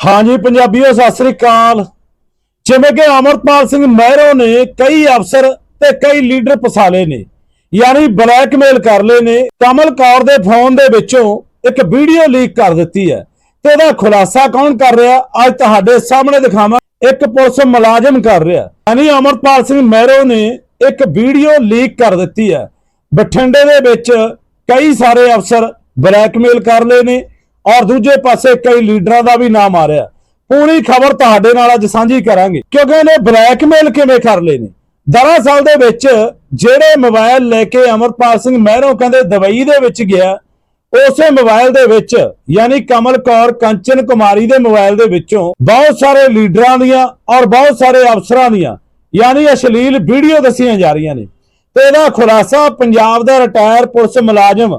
ਹਾਂਜੀ, ਪੰਜਾਬੀਓ, ਸਤਿ ਸ੍ਰੀ ਅਕਾਲ। ਜਿਵੇਂ ਕਿ ਅਮਰਪਾਲ ਸਿੰਘ ਮਹਿਰੋ ਨੇ ਕਈ ਅਫਸਰ ਤੇ ਕਈ ਲੀਡਰ ਫਸਾਲੇ ਨੇ, ਯਾਨੀ ਬਲੈਕਮੇਲ ਕਰ ਲਏ ਨੇ। ਕਮਲ ਕੌਰ ਦੇ ਫੋਨ ਦੇ ਵਿੱਚੋਂ ਇੱਕ ਵੀਡੀਓ ਲੀਕ ਕਰ ਦਿੱਤੀ ਹੈ ਤੇ ਉਹਦਾ ਖੁਲਾਸਾ ਕੌਣ ਕਰ ਰਿਹਾ? ਅੱਜ ਤੁਹਾਡੇ ਸਾਹਮਣੇ ਦਿਖਾਵਾਂ, ਇੱਕ ਪੁਲਿਸ ਮੁਲਾਜ਼ਮ ਕਰ ਰਿਹਾ। ਯਾਨੀ ਅਮਰਪਾਲ ਸਿੰਘ ਮਹਿਰੋ ਨੇ ਇੱਕ ਵੀਡੀਓ ਲੀਕ ਕਰ ਦਿੱਤੀ ਹੈ। ਬਠਿੰਡੇ ਦੇ ਵਿੱਚ ਕਈ ਸਾਰੇ ਅਫਸਰ ਬਲੈਕਮੇਲ ਕਰ ਲਏ ਨੇ। ਔਰ ਦੂਜੇ ਪਾਸੇ ਕਈ ਲੀਡਰਾਂ ਦਾ ਵੀ ਨਾਮ ਆ ਰਿਹਾ। ਪੂਰੀ ਖਬਰ ਤੁਹਾਡੇ ਨਾਲ ਅੱਜ ਸਾਂਝੀ ਕਰਾਂਗੇ, ਕਿਉਂਕਿ ਇਹਨੇ ਬਲੈਕਮੇਲ ਕਿਵੇਂ ਕਰ ਲਏ ਨੇ? ਦਰਅਸਲ ਦੇ ਵਿੱਚ ਜਿਹੜੇ ਮੋਬਾਈਲ ਲੈ ਕੇ ਅਮਰਪਾਲ ਸਿੰਘ ਮਹਿਰੋਂ ਕਹਿੰਦੇ ਦੁਬਈ ਦੇ ਵਿੱਚ ਗਿਆ, ਉਸੇ ਮੋਬਾਈਲ ਦੇ ਵਿੱਚ, ਯਾਨੀ ਕਮਲ ਕੌਰ ਕੰਚਨ ਕੁਮਾਰੀ ਦੇ ਮੋਬਾਈਲ ਦੇ ਵਿੱਚੋਂ ਬਹੁਤ ਸਾਰੇ ਲੀਡਰਾਂ ਦੀਆਂ ਔਰ ਬਹੁਤ ਸਾਰੇ ਅਫਸਰਾਂ ਦੀਆਂ, ਯਾਨੀ ਅਸ਼ਲੀਲ ਵੀਡੀਓ ਦੱਸੀਆਂ ਜਾ ਰਹੀਆਂ ਨੇ। ਤੇ ਇਹਦਾ ਖੁਲਾਸਾ ਪੰਜਾਬ ਦਾ ਰਿਟਾਇਰ ਪੁਲਿਸ ਮੁਲਾਜ਼ਮ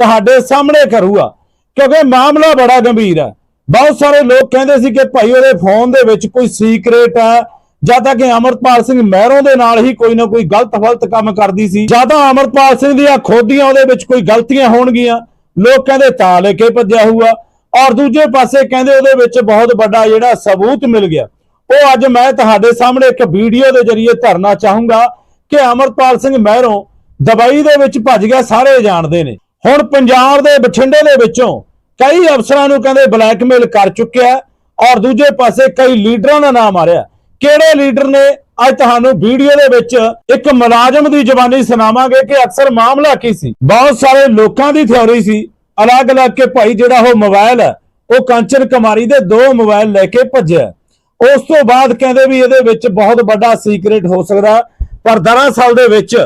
ਤੁਹਾਡੇ ਸਾਹਮਣੇ ਕਰੂਗਾ। ਕਿਉਂਕਿ ਮਾਮਲਾ ਬੜਾ ਗੰਭੀਰ ਹੈ। ਬਹੁਤ ਸਾਰੇ ਲੋਕ ਕਹਿੰਦੇ ਸੀ ਕਿ ਭਾਈ ਉਹਦੇ ਫੋਨ ਦੇ ਵਿੱਚ ਕੋਈ ਸੀਕ੍ਰੇਟ ਹੈ, ਜਾਂ ਤਾਂ ਕਿ ਅਮਰਪਾਲ ਸਿੰਘ ਮਹਿਰੋਂ ਦੇ ਨਾਲ ਹੀ ਕੋਈ ਨਾ ਕੋਈ ਗਲਤ ਫਲਤ ਕੰਮ ਕਰਦੀ ਸੀ, ਜਾਂ ਤਾਂ ਅਮਰਪਾਲ ਸਿੰਘ ਦੀਆਂ ਖੋਦੀਆਂ ਉਹਦੇ ਵਿੱਚ ਕੋਈ ਗਲਤੀਆਂ ਹੋਣਗੀਆਂ। ਲੋਕ ਕਹਿੰਦੇ ਤਾਂ ਲੈ ਕੇ ਭੱਜਿਆ ਹੋਊਗਾ। ਔਰ ਦੂਜੇ ਪਾਸੇ ਕਹਿੰਦੇ ਉਹਦੇ ਵਿੱਚ ਬਹੁਤ ਵੱਡਾ ਜਿਹੜਾ ਸਬੂਤ ਮਿਲ ਗਿਆ। ਉਹ ਅੱਜ ਮੈਂ ਤੁਹਾਡੇ ਸਾਹਮਣੇ ਇੱਕ ਵੀਡੀਓ ਦੇ ਜ਼ਰੀਏ ਧਰਨਾ ਚਾਹੂੰਗਾ ਕਿ ਅਮਰਪਾਲ ਸਿੰਘ ਮਹਿਰੋਂ ਦੁਬਈ ਦੇ ਵਿੱਚ ਭੱਜ ਗਿਆ, ਸਾਰੇ ਜਾਣਦੇ ਨੇ। ਹੁਣ ਪੰਜਾਬ ਦੇ ਬਠਿੰਡੇ ਦੇ ਵਿੱਚੋਂ ਕਈ ਅਫਸਰਾਂ ਨੂੰ ਕਹਿੰਦੇ ਬਲੈਕਮੇਲ ਕਰ ਚੁੱਕਿਆ ਔਰ ਦੂਜੇ ਪਾਸੇ ਕਈ ਲੀਡਰਾਂ ਦਾ ਨਾਮ ਆ ਰਿਹਾ ਕਿਹੜੇ ਲੀਡਰ ਨੇ? ਅੱਜ ਤੁਹਾਨੂੰ ਵੀਡੀਓ ਦੇ ਵਿੱਚ ਇੱਕ ਮੁਲਾਜ਼ਮ ਦੀ ਜ਼ਬਾਨੀ ਸੁਣਾਵਾਂਗੇ ਕਿ ਅਕਸਰ ਮਾਮਲਾ ਕੀ ਸੀ। ਬਹੁਤ ਸਾਰੇ ਲੋਕਾਂ ਦੀ ਥਿਉਰੀ ਸੀ। ਅਲੱਗ-ਅਲੱਗ ਕੇ ਭਾਈ ਜਿਹੜਾ ਉਹ ਮੋਬਾਈਲ ਹੈ, ਉਹ ਕੰਚਨ ਕੁਮਾਰੀ ਦੇ ਦੋ ਮੋਬਾਈਲ ਲੈ ਕੇ ਭੱਜਿਆ ਉਸ ਤੋਂ ਬਾਅਦ ਕਹਿੰਦੇ ਵੀ ਇਹਦੇ ਵਿੱਚ ਬਹੁਤ ਵੱਡਾ ਸੀਕ੍ਰੇਟ ਹੋ ਸਕਦਾ ਪਰ ਦਰਅਸਲ ਦੇ ਵਿੱਚ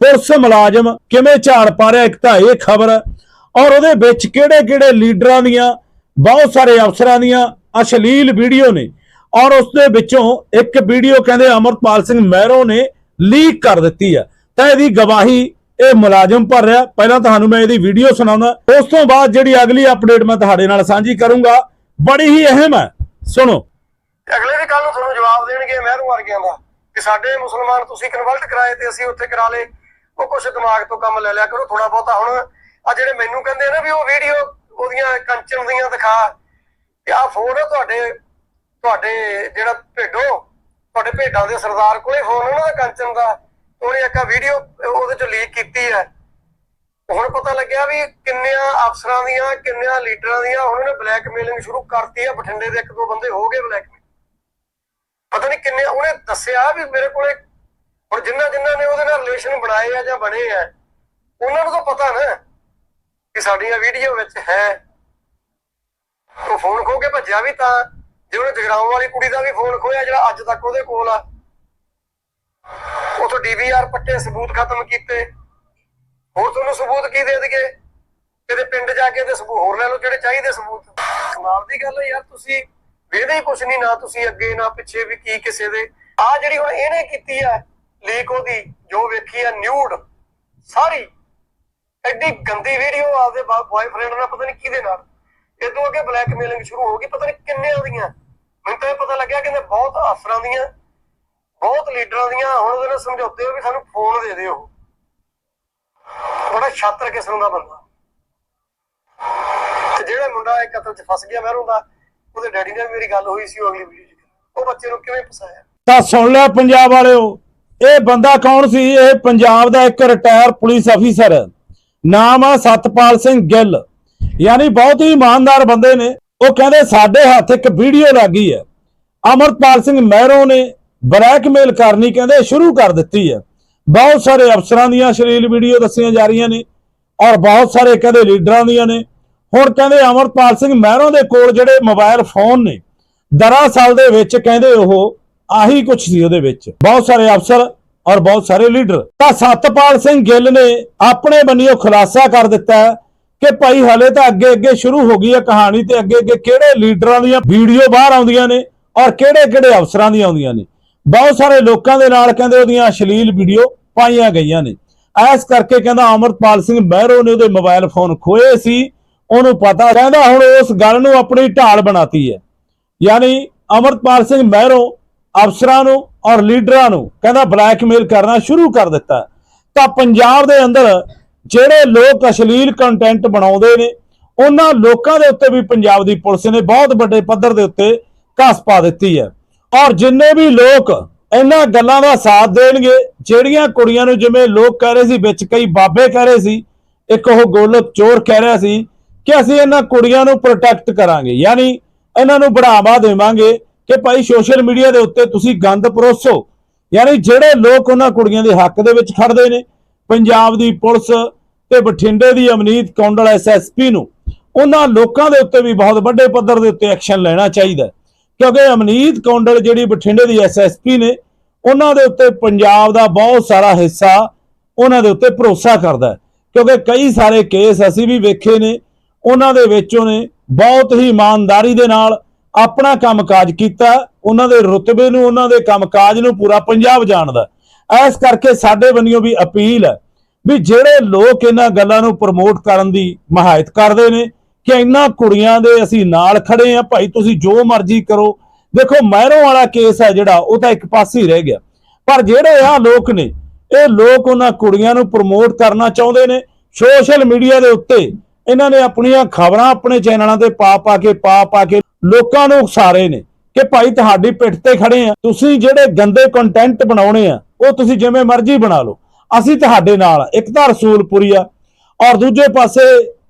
ਪੁਲਿਸ ਮੁਲਾਜ਼ਮ ਕਿਵੇਂ ਝਾੜ ਪਾ ਰਿਹਾ ਇੱਕ ਤਾਂ ਇਹ ਖਬਰ ਔਰ ਉਹਦੇ ਵਿੱਚ ਕਿਹੜੇ-ਕਿਹੜੇ ਲੀਡਰਾਂ ਦੀਆਂ, ਬਹੁਤ ਸਾਰੇ ਅਫਸਰਾਂ ਦੀਆਂ ਅਸ਼ਲੀਲ ਵੀਡੀਓ ਨੇ। ਔਰ ਉਸ ਦੇ ਵਿੱਚੋਂ ਇੱਕ ਵੀਡੀਓ ਕਹਿੰਦੇ ਅਮਰਪਾਲ ਸਿੰਘ ਮਹਿਰੋ ਨੇ ਲੀਕ ਕਰ ਦਿੱਤੀ ਹੈ ਤਾਂ ਇਹਦੀ ਗਵਾਹੀ ਇਹ ਮੁਲਾਜ਼ਮ ਭਰ ਰਿਹਾ। ਪਹਿਲਾਂ ਤੁਹਾਨੂੰ ਮੈਂ ਇਹਦੀ ਵੀਡੀਓ ਸੁਣਾਉਣਾ ਉਸ ਤੋਂ ਬਾਅਦ ਜਿਹੜੀ ਅਗਲੀ ਅਪਡੇਟ ਮੈਂ ਤੁਹਾਡੇ ਨਾਲ ਸਾਂਝੀ ਕਰੂੰਗਾ, ਬੜੀ ਹੀ ਅਹਿਮ ਹੈ। ਸੁਣੋ। ਤੇ ਅਗਲੇ ਵੀ ਕੱਲ ਨੂੰ ਤੁਹਾਨੂੰ ਜਵਾਬ ਦੇਣਗੇ ਮਹਿਰੂ ਵਰਗਿਆਂ ਦਾ ਕਿ ਸਾਡੇ ਮੁਸਲਮਾਨ ਤੁਸੀਂ ਕਨਵਰਟ ਕਰਾਏ ਤੇ ਅਸੀਂ ਉੱਥੇ ਕਰਾ ਲਏ। ਉਹ ਕੁਛ ਦਿਮਾਗ ਤੋਂ ਕੰਮ ਲੈ ਲਿਆ ਕਰੋ ਥੋੜਾ ਬਹੁਤਾ ਹੁਣ ਆ ਜਿਹੜੇ ਮੈਨੂੰ ਕਹਿੰਦੇ ਨਾ ਵੀ ਉਹ ਵੀਡੀਓ ਉਹਦੀਆਂ ਕੰਚਨ ਦੀਆਂ ਦਿਖਾ। ਕਿ ਆ ਫੋਨ ਹੈ ਤੁਹਾਡੇ ਤੁਹਾਡੇ ਜਿਹੜਾ ਭੇਡੋ, ਤੁਹਾਡੇ ਭੇਡਾਂ ਦੇ ਸਰਦਾਰ ਕੋਲੇ ਫੋਨ ਉਹਨਾਂ ਦਾ ਕੰਚਨ ਦਾ। ਉਹਨੇ ਇੱਕ ਵੀਡੀਓ ਉਹਦੇ ਚ ਲੀਕ ਕੀਤੀ ਹੈ। ਹੁਣ ਪਤਾ ਲੱਗਿਆ ਵੀ ਕਿੰਨਿਆਂ ਅਫਸਰਾਂ ਦੀਆਂ, ਕਿੰਨਿਆਂ ਲੀਡਰਾਂ ਦੀਆਂ ਹੁਣ ਉਹਨੇ ਬਲੈਕਮੇਲਿੰਗ ਸ਼ੁਰੂ ਕਰਤੀ ਆ ਬਠਿੰਡੇ ਦੇ ਇੱਕ ਦੋ ਬੰਦੇ ਹੋ ਗਏ ਬਲੈਕਮੇਲ ਪਤਾ ਨਹੀਂ ਕਿੰਨੇ, ਉਹਨੇ ਦੱਸਿਆ ਵੀ ਮੇਰੇ ਕੋਲੇ ਹੁਣ ਜਿੰਨਾ ਜਿੰਨਾ ਨੇ ਉਹਦੇ ਨਾਲ ਰਿਲੇਸ਼ਨ ਬਣਾਏ ਆ ਜਾਂ ਬਣੇ ਆ, ਉਹਨਾਂ ਨੂੰ ਤਾਂ ਪਤਾ ਨਾ। ਕਿ ਸਾਡੀਆਂ ਵੀਡੀਓ ਵਿੱਚ ਹੈ। ਉਹ ਫੋਨ ਖੋ ਕੇ ਭੱਜਿਆ ਵੀ ਤਾਂ, ਜੇ ਜਗਰਾਉਂ ਵਾਲੀ ਕੁੜੀ ਦਾ ਵੀ ਫੋਨ ਖੋਇਆ ਜਿਹੜਾ ਅੱਜ ਤੱਕ ਉਹਦੇ ਕੋਲ ਆ। ਉਥੋਂ ਡੀਵੀਆਰ ਪੱਟੇ ਸਬੂਤ ਖਤਮ ਕੀਤੇ। ਹੋਰ ਤੁਹਾਨੂੰ ਸਬੂਤ ਕੀ ਦੇ ਦਈਏ? ਕਿਤੇ ਪਿੰਡ ਜਾ ਕੇ ਤੇ ਸਬੂਤ ਹੋਰ ਲੈ ਲਓ ਜਿਹੜੇ ਚਾਹੀਦੇ ਸਬੂਤ। ਕਮਾਲ ਦੀ ਗੱਲ ਹੈ ਯਾਰ ਤੁਸੀਂ। ਵੇਦੇ ਹੀ ਕੁਛ ਨਹੀਂ, ਨਾ ਤੁਸੀਂ ਅੱਗੇ, ਨਾ ਪਿੱਛੇ ਵੀ ਕੀ ਕਿਸੇ ਦੇ। ਆ ਜਿਹੜੀ ਹੁਣ ਇਹਨੇ ਕੀਤੀ ਆ ਲੀਕ ਉਹਦੀ, ਜੋ ਵੇਖੀ ਆ ਨਿਊਡ ਸਾਰੀ। ਐਡੀ ਗੰਦੀ ਵੀਡੀਓ ਆਪਦੇ ਬॉयਫ੍ਰੈਂਡ ਨਾਲ, ਪਤਾ ਨਹੀਂ ਕਿਹਦੇ ਨਾਲ। ਇਦੋਂ ਅੱਗੇ ਬਲੈਕਮੇਲਿੰਗ ਸ਼ੁਰੂ ਹੋ ਗਈ, ਪਤਾ ਨਹੀਂ ਕਿੰਨੇ ਉਹਦੀਆਂ ਮੈਨੂੰ ਤਾਂ ਇਹ ਪਤਾ ਲੱਗਿਆ ਕਿ ਬਹੁਤ ਅਫਸਰਾਂ ਦੀਆਂ, ਬਹੁਤ ਲੀਡਰਾਂ ਦੀਆਂ, ਹੁਣ ਉਹਦੇ ਨਾਲ ਸਮਝੌਤੇ ਹੋ ਵੀ ਸਾਨੂੰ ਫੋਨ ਦੇ ਦਿਓ। ਬੜਾ ਛਾਤਰ ਕਿਸਮ ਦਾ ਬੰਦਾ। ਤੇ ਜਿਹੜਾ ਮੁੰਡਾ ਇਹ ਕਤਲ 'ਚ ਫਸ ਗਿਆ ਮਹਿਰੋਂ ਦਾ, ਉਹਦੇ ਡੈਡੀ ਨਾਲ ਮੇਰੀ ਗੱਲ ਹੋਈ ਸੀ ਉਹ ਅਗਲੀ ਵੀਡੀਓ 'ਚ। ਉਹ ਬੱਚੇ ਨੂੰ ਕਿਵੇਂ ਫਸਾਇਆ? ਤਾਂ ਸੁਣ ਲਿਆ ਪੰਜਾਬ ਵਾਲਿਓ, ਇਹ ਬੰਦਾ ਕੌਣ ਸੀ? ਇਹ ਪੰਜਾਬ ਦਾ ਇੱਕ ਰਿਟਾਇਰ ਪੁਲਿਸ ਅਫੀਸਰ ਨਾਮ ਆ ਸਤਪਾਲ ਸਿੰਘ ਗਿੱਲ। ਯਾਨੀ ਬਹੁਤ ਹੀ ਇਮਾਨਦਾਰ ਬੰਦੇ ਨੇ। ਉਹ ਕਹਿੰਦੇ ਸਾਡੇ ਹੱਥ ਇੱਕ ਵੀਡੀਓ ਲੱਗੀ ਹੈ। ਅਮਰਪਾਲ ਸਿੰਘ ਮਹਿਰੋ ਨੇ ਬਲੈਕਮੇਲ ਕਰਨੀ ਕਹਿੰਦੇ ਸ਼ੁਰੂ ਕਰ ਦਿੱਤੀ ਹੈ। ਬਹੁਤ ਸਾਰੇ ਅਫਸਰਾਂ ਦੀਆਂ ਸਰੀਲ ਵੀਡੀਓ ਦੱਸੀਆਂ ਜਾ ਰਹੀਆਂ ਨੇ ਔਰ ਬਹੁਤ ਸਾਰੇ ਕਹਿੰਦੇ ਲੀਡਰਾਂ ਦੀਆਂ ਨੇ। ਹੁਣ ਕਹਿੰਦੇ ਅਮਰਪਾਲ ਸਿੰਘ ਮਹਿਰੋਂ ਦੇ ਕੋਲ ਜਿਹੜੇ ਮੋਬਾਈਲ ਫੋਨ ਨੇ ਦਰਅਸਲ ਦੇ ਵਿੱਚ ਕਹਿੰਦੇ ਉਹ ਆਹੀ ਕੁਝ ਸੀ ਉਹਦੇ ਵਿੱਚ। ਬਹੁਤ ਸਾਰੇ ਅਫਸਰ ਔਰ ਬਹੁਤ ਸਾਰੇ ਲੀਡਰ। ਤਾਂ ਸਤਪਾਲ ਸਿੰਘ ਗਿੱਲ ਨੇ ਆਪਣੇ ਬੰਨਿਓ ਖੁਲਾਸਾ ਕਰ ਦਿੱਤਾ ਕਿ ਭਾਈ ਹਲੇ ਤਾਂ ਅੱਗੇ ਅੱਗੇ ਸ਼ੁਰੂ ਹੋ ਗਈ ਹੈ ਕਹਾਣੀ ਤੇ ਅੱਗੇ ਅੱਗੇ ਕਿਹੜੇ ਲੀਡਰਾਂ ਦੀਆਂ ਵੀਡੀਓ ਬਾਹਰ ਆਉਂਦੀਆਂ ਨੇ ਔਰ ਕਿਹੜੇ ਕਿਹੜੇ ਅਫਸਰਾਂ ਦੀਆਂ ਆਉਂਦੀਆਂ ਨੇ। ਬਹੁਤ ਸਾਰੇ ਲੋਕਾਂ ਦੇ ਨਾਲ ਕਹਿੰਦੇ ਉਹਦੀਆਂ ਅਸ਼ਲੀਲ ਵੀਡੀਓ ਪਾਈਆਂ ਗਈਆਂ ਨੇ। ਐਸ ਕਰਕੇ ਕਹਿੰਦਾ ਅਮਰਪਾਲ ਸਿੰਘ ਮਹਿਰੋ ਨੇ ਉਹਦੇ ਮੋਬਾਈਲ ਫੋਨ ਖੋਏ ਸੀ, ਉਹਨੂੰ ਪਤਾ ਕਹਿੰਦਾ ਹੁਣ ਉਸ ਗੱਲ ਨੂੰ ਆਪਣੀ ਢਾਲ ਬਣਾਤੀ ਹੈ। ਯਾਨੀ ਅਮਰਪਾਲ ਸਿੰਘ ਮਹਿਰੋ ਅਫਸਰਾਂ ਨੂੰ ਔਰ ਲੀਡਰਾਂ ਨੂੰ ਕਹਿੰਦਾ ਬਲੈਕਮੇਲ ਕਰਨਾ ਸ਼ੁਰੂ ਕਰ ਦਿੱਤਾ। ਤਾਂ ਪੰਜਾਬ ਦੇ ਅੰਦਰ ਜਿਹੜੇ ਲੋਕ ਅਸ਼ਲੀਲ ਕੰਟੈਂਟ ਬਣਾਉਂਦੇ ਨੇ, ਉਹਨਾਂ ਲੋਕਾਂ ਦੇ ਉੱਤੇ ਵੀ ਪੰਜਾਬ ਦੀ ਪੁਲਿਸ ਨੇ ਬਹੁਤ ਵੱਡੇ ਪੱਧਰ ਦੇ ਉੱਤੇ ਘਾਸ ਪਾ ਦਿੱਤੀ ਹੈ। ਔਰ ਜਿੰਨੇ ਵੀ ਲੋਕ ਇਹਨਾਂ ਗੱਲਾਂ ਦਾ ਸਾਥ ਦੇਣਗੇ, ਜਿਹੜੀਆਂ ਕੁੜੀਆਂ ਨੂੰ ਜਿਵੇਂ ਲੋਕ ਕਹਿ ਰਹੇ ਸੀ, ਵਿੱਚ ਕਈ ਬਾਬੇ ਕਹਿ ਰਹੇ ਸੀ, ਇੱਕ ਉਹ ਗੋਲਕ ਚੋਰ ਕਹਿ ਰਿਹਾ ਸੀ ਕਿ ਅਸੀਂ ਇਹਨਾਂ ਕੁੜੀਆਂ ਨੂੰ ਪ੍ਰੋਟੈਕਟ ਕਰਾਂਗੇ, ਯਾਨੀ ਇਹਨਾਂ ਨੂੰ ਬੜਾਵਾ ਦੇਵਾਂਗੇ। ਕਿ ਭਾਈ ਸੋਸ਼ਲ ਮੀਡੀਆ ਦੇ ਉੱਤੇ ਤੁਸੀਂ ਗੰਦ ਪਰੋਸੋ। ਯਾਨੀ ਜਿਹੜੇ ਲੋਕ ਉਹਨਾਂ ਕੁੜੀਆਂ ਦੇ ਹੱਕ ਦੇ ਵਿੱਚ ਖੜਦੇ ਨੇ, ਪੰਜਾਬ ਦੀ ਪੁਲਿਸ ਤੇ ਬਠਿੰਡੇ ਦੀ ਅਮਨੀਤ ਕੌਂਡਲ ਐਸਐਸਪੀ ਨੂੰ, ਉਹਨਾਂ ਲੋਕਾਂ ਦੇ ਉੱਤੇ ਵੀ ਬਹੁਤ ਵੱਡੇ ਪੱਧਰ ਦੇ ਉੱਤੇ ਐਕਸ਼ਨ ਲੈਣਾ ਚਾਹੀਦਾ ਕਿਉਂਕਿ ਅਮਨੀਤ ਕੌਂਡਲ ਜਿਹੜੀ ਬਠਿੰਡੇ ਦੀ ਐਸਐਸਪੀ ਨੇ, ਉਹਨਾਂ ਦੇ ਉੱਤੇ ਪੰਜਾਬ ਦਾ ਬਹੁਤ ਸਾਰਾ ਹਿੱਸਾ ਉਹਨਾਂ ਦੇ ਉੱਤੇ ਭਰੋਸਾ ਕਰਦਾ ਹੈ। ਕਿਉਂਕਿ ਕਈ ਸਾਰੇ ਕੇਸ ਅਸੀਂ ਵੀ ਵੇਖੇ ਨੇ, ਉਹਨਾਂ ਦੇ ਵਿੱਚ ਉਹਨੇ ਬਹੁਤ ਹੀ ਇਮਾਨਦਾਰੀ ਦੇ ਨਾਲ ਆਪਣਾ ਕੰਮਕਾਜ ਕੀਤਾ, ਉਹਨਾਂ ਦੇ ਰੁਤਬੇ ਨੂੰ, ਉਹਨਾਂ ਦੇ ਕੰਮਕਾਜ ਨੂੰ ਪੂਰਾ ਪੰਜਾਬ ਜਾਣਦਾ ਐਸ ਕਰਕੇ ਸਾਡੇ ਵੱਲੋਂ ਵੀ ਅਪੀਲ ਹੈ ਵੀ ਜਿਹੜੇ ਲੋਕ ਇਹਨਾਂ ਗੱਲਾਂ ਨੂੰ ਪ੍ਰਮੋਟ ਕਰਨ ਦੀ ਮਹਾਇਤ ਕਰਦੇ ਨੇ ਕਿ ਇਹਨਾਂ ਕੁੜੀਆਂ ਦੇ ਅਸੀਂ ਨਾਲ ਖੜੇ ਆ ਭਾਈ ਤੁਸੀਂ ਜੋ ਮਰਜ਼ੀ ਕਰੋ। ਦੇਖੋ ਮਹਿਰੋਂ ਵਾਲਾ ਕੇਸ ਹੈ ਜਿਹੜਾ, ਉਹ ਤਾਂ ਇੱਕ ਪਾਸੇ ਹੀ ਰਹਿ ਗਿਆ। ਪਰ ਜਿਹੜੇ ਆ ਲੋਕ ਨੇ, ਇਹ ਲੋਕ ਉਹਨਾਂ ਕੁੜੀਆਂ ਨੂੰ ਪ੍ਰਮੋਟ ਕਰਨਾ ਚਾਹੁੰਦੇ ਨੇ। ਸੋਸ਼ਲ ਮੀਡੀਆ ਦੇ ਉੱਤੇ ਇਹਨਾਂ ਨੇ ਆਪਣੀਆਂ ਖਬਰਾਂ ਆਪਣੇ ਚੈਨਲਾਂ ਤੇ ਪਾ ਪਾ ਕੇ ਪਾ ਪਾ ਕੇ ਲੋਕਾਂ ਨੂੰ ਉਕਸਾਰੇ ਨੇ ਕਿ ਭਾਈ ਤੁਹਾਡੀ ਪਿੱਠ ਤੇ ਖੜੇ ਆ। ਤੁਸੀਂ ਜਿਹੜੇ ਗੰਦੇ ਕੰਟੈਂਟ ਬਣਾਉਣੇ ਆ, ਉਹ ਤੁਸੀਂ ਜਿਵੇਂ ਮਰਜ਼ੀ ਬਣਾ ਲਓ। ਅਸੀਂ ਤੁਹਾਡੇ ਨਾਲ ਇੱਕ ਤਾਂ ਰਸੂਲਪੁਰੀ ਆ। ਔਰ ਦੂਜੇ ਪਾਸੇ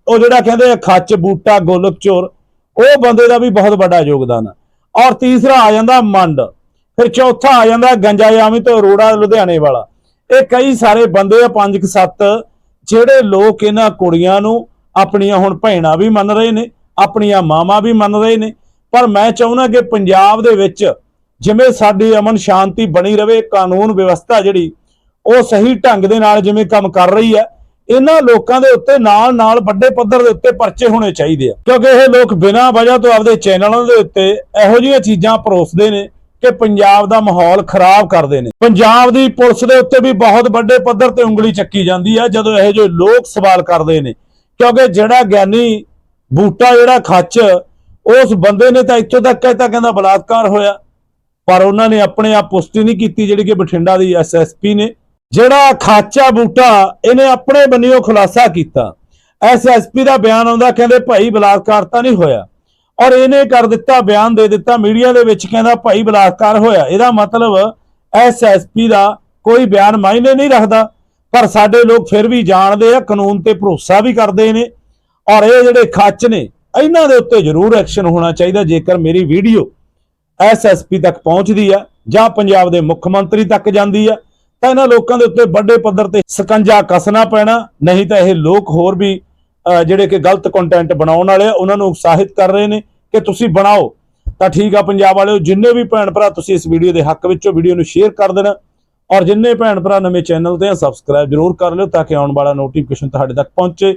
ਉਹ ਜਿਹੜਾ ਕਹਿੰਦੇ ਆ, ਖੱਚ, ਬੂਟਾ, ਗੋਲਕ, ਚੋਰ, ਉਹ ਬੰਦੇ ਦਾ ਵੀ ਬਹੁਤ ਵੱਡਾ ਯੋਗਦਾਨ ਆ। ਔਰ ਤੀਸਰਾ ਆ ਜਾਂਦਾ ਮੰਡ। ਫਿਰ ਚੌਥਾ ਆ ਜਾਂਦਾ ਗੰਜਾਯਾਮੀ ਤੋਂ ਅਰੋੜਾ, ਲੁਧਿਆਣੇ ਵਾਲਾ। ਇਹ ਕਈ ਸਾਰੇ ਬੰਦੇ ਆ, ਪੰਜ ਕੁ ਸੱਤ, ਜਿਹੜੇ ਲੋਕ ਇਹਨਾਂ ਕੁੜੀਆਂ ਨੂੰ ਆਪਣੀਆਂ ਹੁਣ ਭੈਣਾਂ ਵੀ ਮੰਨ ਰਹੇ ਨੇ, ਆਪਣੀਆਂ ਮਾਵਾਂ ਵੀ ਮੰਨ ਰਹੇ ਨੇ ਪਰ ਮੈਂ ਚਾਹੁੰਦਾ ਕਿ ਪੰਜਾਬ ਦੇ ਵਿੱਚ ਜਿਵੇਂ ਸਾਡੀ ਅਮਨ ਸ਼ਾਂਤੀ ਬਣੀ ਰਵੇ, ਕਾਨੂੰਨ ਵਿਵਸਥਾ ਜਿਹੜੀ, ਉਹ ਸਹੀ ਢੰਗ ਦੇ ਨਾਲ ਜਿਵੇਂ ਕੰਮ ਕਰ ਰਹੀ ਹੈ, ਇਹਨਾਂ ਲੋਕਾਂ ਦੇ ਉੱਤੇ ਨਾਲ ਨਾਲ ਵੱਡੇ ਪੱਧਰ ਦੇ ਉੱਤੇ ਪਰਚੇ ਹੋਣੇ ਚਾਹੀਦੇ ਆ। ਕਿਉਂਕਿ ਇਹ ਲੋਕ ਬਿਨਾਂ ਵਜ੍ਹਾ ਤੋਂ ਆਪਦੇ ਚੈਨਲਾਂ ਦੇ ਉੱਤੇ ਇਹੋ ਜਿਹੀਆਂ ਚੀਜ਼ਾਂ ਪਰੋਸਦੇ ਨੇ ਕਿ ਪੰਜਾਬ ਦਾ ਮਾਹੌਲ ਖਰਾਬ ਕਰਦੇ ਨੇ। ਪੰਜਾਬ ਦੀ ਪੁਲਿਸ ਦੇ ਉੱਤੇ ਵੀ ਬਹੁਤ ਵੱਡੇ ਪੱਧਰ ਤੇ ਉਂਗਲੀ ਚੱਕੀ ਜਾਂਦੀ ਹੈ ਜਦੋਂ ਇਹੋ ਜਿਹੇ ਲੋਕ ਸਵਾਲ ਕਰਦੇ ਨੇ। ਕਿਉਂਕਿ ਜਿਹੜਾ ਗਿਆਨੀ ਬੂਟਾ ਜਿਹੜਾ ਖੱਚ ਉਸ ਬੰਦੇ ਨੇ ਤਾਂ ਇੱਥੋਂ ਤੱਕ ਕਹਿਤਾ, ਕਹਿੰਦਾ ਬਲਾਤਕਾਰ ਹੋਇਆ। ਪਰ ਉਹਨਾਂ ਨੇ ਆਪਣੇ ਆਪ ਪੁਸ਼ਟੀ ਨਹੀਂ ਕੀਤੀ, ਜਿਹੜੀ ਕਿ ਬਠਿੰਡਾ ਦੀ ਐਸਐਸਪੀ ਨੇ। ਜਿਹੜਾ ਖਾਚਾ ਬੂਟਾ, ਇਹਨੇ ਆਪਣੇ ਬੰਨਿਓ ਖੁਲਾਸਾ ਕੀਤਾ। ਐਸਐਸਪੀ ਦਾ ਬਿਆਨ ਆਉਂਦਾ, ਕਹਿੰਦੇ ਭਾਈ ਬਲਾਤਕਾਰ ਤਾਂ ਨਹੀਂ ਹੋਇਆ। ਔਰ ਇਹਨੇ ਕਰ ਦਿੱਤਾ, ਬਿਆਨ ਦੇ ਦਿੱਤਾ, ਮੀਡੀਆ ਦੇ ਵਿੱਚ ਕਹਿੰਦਾ ਭਾਈ ਬਲਾਤਕਾਰ ਹੋਇਆ। ਇਹਦਾ ਮਤਲਬ ਐਸਐਸਪੀ ਦਾ ਕੋਈ ਬਿਆਨ ਮਾਇਨੇ ਨਹੀਂ ਰੱਖਦਾ। ਪਰ ਸਾਡੇ ਲੋਕ ਫਿਰ ਵੀ ਜਾਣਦੇ ਆ, ਕਾਨੂੰਨ ਤੇ ਭਰੋਸਾ ਵੀ ਕਰਦੇ ਨੇ। ਔਰ ਇਹ ਜਿਹੜੇ ਖੱਚ ਨੇ ਇਹਨਾਂ ਦੇ ਉੱਤੇ ਜ਼ਰੂਰ ਐਕਸ਼ਨ ਹੋਣਾ ਚਾਹੀਦਾ, ਜੇਕਰ ਮੇਰੀ ਵੀਡੀਓ ਐਸਐਸਪੀ ਤੱਕ ਪਹੁੰਚਦੀ ਆ ਜਾਂ ਪੰਜਾਬ ਦੇ ਮੁੱਖ ਮੰਤਰੀ ਤੱਕ ਜਾਂਦੀ ਆ, ਤਾਂ ਇਹਨਾਂ ਲੋਕਾਂ ਦੇ ਉੱਤੇ ਵੱਡੇ ਪੱਧਰ ਤੇ ਸਕੰਜਾ ਕੱਸਣਾ ਪੈਣਾ, ਨਹੀਂ ਤਾਂ ਇਹ ਲੋਕ ਹੋਰ ਵੀ ਜਿਹੜੇ ਕਿ ਗਲਤ ਕੰਟੈਂਟ ਬਣਾਉਣ ਵਾਲੇ ਆ, ਉਹਨਾਂ ਨੂੰ ਉਤਸ਼ਾਹਿਤ ਕਰ ਰਹੇ ਨੇ ਕਿ ਤੁਸੀਂ ਬਣਾਓ। ਤਾਂ ਠੀਕ ਆ ਪੰਜਾਬ ਵਾਲਿਓ, ਜਿੰਨੇ ਵੀ ਭੈਣ ਭਰਾ ਤੁਸੀਂ ਇਸ ਵੀਡੀਓ ਦੇ ਹੱਕ ਵਿੱਚੋਂ ਵੀਡੀਓ ਨੂੰ ਸ਼ੇਅਰ ਕਰ ਦੇਣਾ, ਔਰ ਜਿੰਨੇ ਭੈਣ ਭਰਾ ਨਵੇਂ ਚੈਨਲ ਤੇ ਆ ਸਬਸਕ੍ਰਾਈਬ ਜਰੂਰ ਕਰ ਲਿਓ, ਤਾਂ ਕਿ ਆਉਣ ਵਾਲਾ ਨੋਟੀਫਿਕੇਸ਼ਨ ਤੁਹਾਡੇ ਤੱਕ ਪਹੁੰਚੇ।